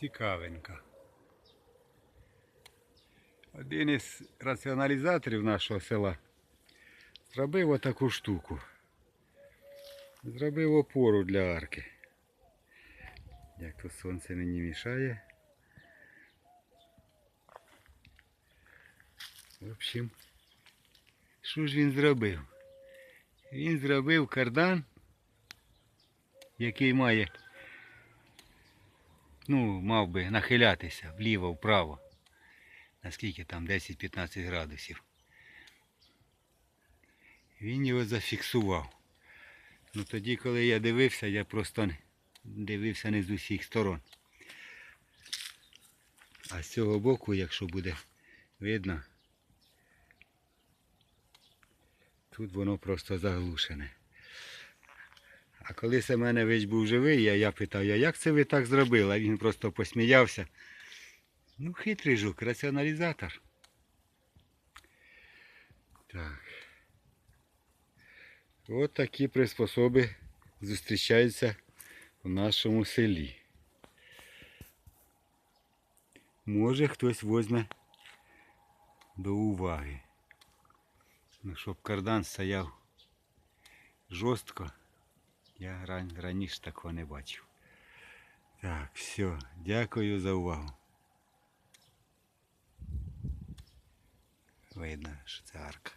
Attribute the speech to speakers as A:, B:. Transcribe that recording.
A: Цікавенька. Один із раціоналізаторів нашого села зробив отаку штуку. Зробив опору для арки. Як то сонце мені мішає. В общем, що ж він зробив? Він зробив кардан, який має, ну, мав би нахилятися вліво, вправо. Наскільки там 10-15 градусів. Він його зафіксував. Ну тоді, коли я дивився, я просто дивився не з усіх сторон. А з цього боку, якщо буде видно, тут воно просто заглушене. А коли Семенович був живий, я, я питав, а як це ви так зробили? Він просто посміявся. Ну, хитрий жук, раціоналізатор. Так. От такі приспособи зустрічаються в нашому селі. Може хтось возьме до уваги. Ну, щоб кардан стояв жорстко, я ран- раніше такого не бачив. Так, все, дякую за увагу. Видно, що це арка.